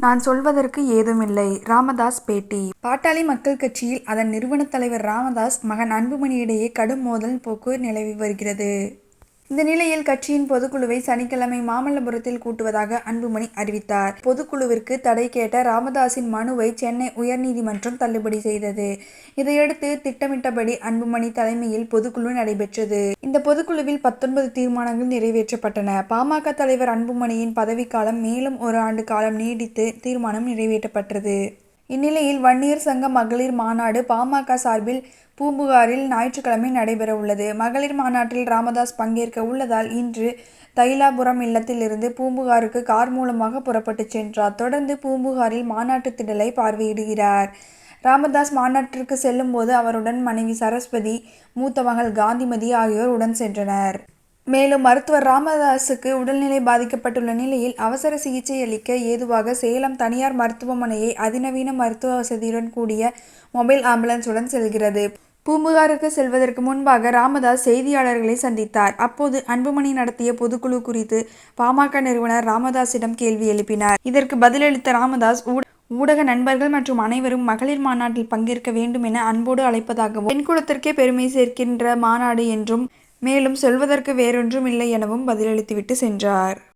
நான் சொல்வதற்கு ஏதுமில்லை. ராமதாஸ் பேட்டி. பாட்டாளி மக்கள் கட்சியில் அதன் நிறுவனத் தலைவர் ராமதாஸ் மகன் அன்புமணியிடையே கடும் மோதல் போக்கு நிலவி வருகிறது. இந்த நிலையில் கட்சியின் பொதுக்குழுவை சனிக்கிழமை மாமல்லபுரத்தில் கூட்டுவதாக அன்புமணி அறிவித்தார். பொதுக்குழுவிற்கு தடை கேட்ட ராமதாஸின் மனுவை சென்னை உயர்நீதிமன்றம் தள்ளுபடி செய்தது. இதையடுத்து திட்டமிட்டபடி அன்புமணி தலைமையில் பொதுக்குழு நடைபெற்றது. இந்த பொதுக்குழுவில் பத்தொன்பது தீர்மானங்கள் நிறைவேற்றப்பட்டன. பாமக தலைவர் அன்புமணியின் பதவிக்காலம் மேலும் ஒரு ஆண்டு காலம் நீடித்து தீர்மானம் நிறைவேற்றப்பட்டது. இந்நிலையில் வன்னியர் சங்க மகளிர் மாநாடு பாமக சார்பில் பூம்புகாரில் ஞாயிற்றுக்கிழமை நடைபெற உள்ளது மகளிர் மாநாட்டில் ராமதாஸ் பங்கேற்க உள்ளதால் இன்று தைலாபுரம் இல்லத்திலிருந்து பூம்புகாருக்கு கார் மூலமாக புறப்பட்டு சென்றார். தொடர்ந்து பூம்புகாரில் மாநாட்டு திடலை பார்வையிடுகிறார். ராமதாஸ் மாநாட்டிற்கு செல்லும்போது அவருடன் மனைவி சரஸ்வதி மூத்த மகள் காந்திமதி ஆகியோர் உடன் சென்றனர். மேலும் மருத்துவர் ராமதாஸுக்கு உடல்நிலை பாதிக்கப்பட்டுள்ள நிலையில் அவசர சிகிச்சை அளிக்க ஏதுவாக சேலம் தனியார் மருத்துவமனையை அதிநவீன மருத்துவ வசதியுடன் கூடிய மொபைல் ஆம்புலன்ஸுடன் செல்கிறது. பூம்புகாருக்கு செல்வதற்கு முன்பாக ராமதாஸ் செய்தியாளர்களை சந்தித்தார். அப்போது அன்புமணி நடத்திய பொதுக்குழு குறித்து பாமக நிறுவனர் ராமதாஸிடம் கேள்வி எழுப்பினார். இதற்கு பதிலளித்த ராமதாஸ் ஊடக நண்பர்கள் மற்றும் அனைவரும் மகளிர் மாநாட்டில் பங்கேற்க வேண்டும் என அன்போடு அழைப்பதாகவும் பெண்குலத்திற்கே பெருமை சேர்க்கின்ற மாநாடு என்றும் மேலும் சொல்வதற்கு வேறொன்றும் இல்லை எனவும் பதிலளித்துவிட்டு சென்றார்.